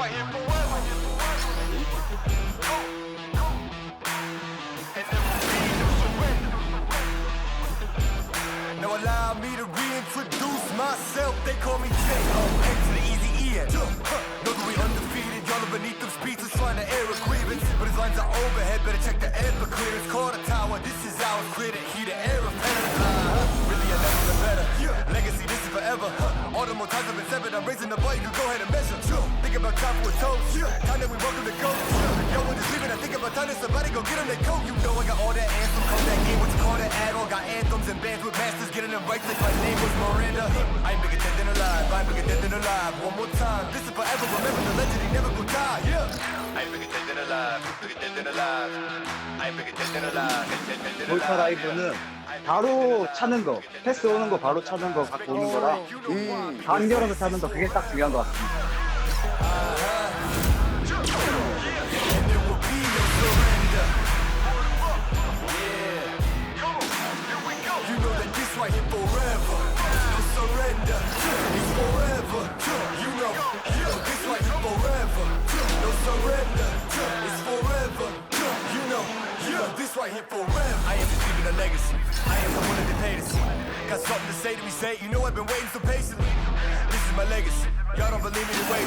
fighting for what? And never be. Now allow me to reintroduce myself. They call me J-O. Oh, Head to the easy end. Know that we undefeated. Y'all are beneath them speeches trying to air a grievance. But his lines are overhead. Better check the air for clearance. Call the tower. This is our credit. to. I got all that anthem, call that game, what you call that add on. Got anthems and bands with masters, getting them right like my name was Miranda. I ain't bigger dead than alive, I ain't bigger dead than alive. One more time, this is forever, remember the legend, he never gon' die. Yeah. I ain't bigger dead than alive, bigger dead than alive. I ain't bigger dead than alive, dead, than alive. 라이브는 바로 차는 거, 패스 오는 거 바로 차는 거 갖고 오는 거라 간결하게 차는 거 그게 딱 중요한 것 같습니다. Right here forever. I am leaving a legacy. I am the one that they to see. Got something to say to me, say, you know I've been waiting so patiently. This is my legacy. Y'all don't believe me, then wait.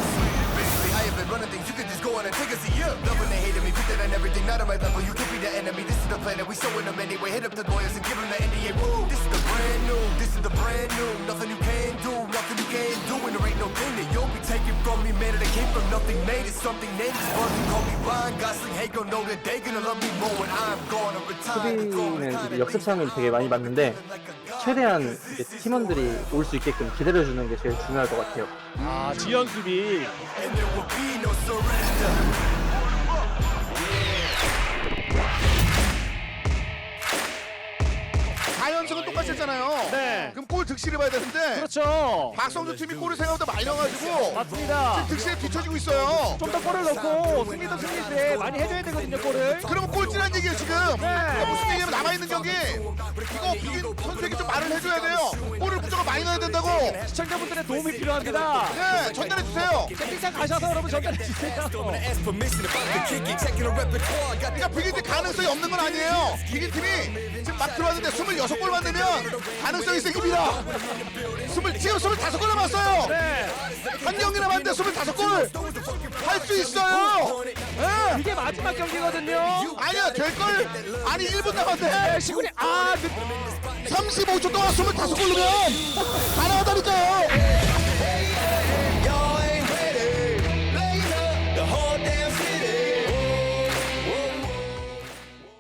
Basically, I have been running things. You can just go on and take us a. Yeah, love when they hated me, put that on everything. Not on my level. You could be the enemy. This is the plan that we showing them anyway. Hit up the lawyers and give them the NDA. Woo! This is the brand new. This is the brand new. Nothing you can do. Nothing. Made it something. Named this buzz. You call me Ryan Gosling. Hey, gon' know that they gonna love me more when I'm gone or retire. 수비는 이제 역습상을 되게 많이 봤는데 최대한 이제 팀원들이 올 수 있게끔 기다려주는 게 제일 중요할 것 같아요. 아 지연 수비 And there will be no surrender. 다연승은 똑같이 했잖아요. 네. 그럼 골 득실을 봐야 되는데 그렇죠 박성준 팀이 골을 생각보다 많이 넣어가지고 맞습니다 득실에 뒤처지고 있어요. 좀 더 골을 넣고 승리도 승리인데 많이 해줘야 되거든요 골을 그러면 꼴찌란 얘기예요 지금. 그러니까 무슨 얘기냐면 남아있는 경기 이거 비긴 선수에게 좀 말을 해줘야 돼요. 골을 무조건 많이 넣어야 된다고. 시청자분들의 도움이 필요합니다 네 전달해 주세요. 채팅창 가셔서 여러분 전달해 주세요 Ask permission if I can kick it. Checking the repertoire. Got 그러니까 비길 때 가능성이 없는 건 아니에요. 비길 팀이 지금 막 들어왔는데 26골만 넣으면 가능성이 생깁니다. 20, 지금 25골 남았어요. 네한 경기 남았는데 25골 할 수 있어요. 예. 이게 마지막 경기거든요. 아니야 될걸? 아니 1분 네 남았네 시군이 아 그, 35초 동안 25골 넣으면 가능하다니까요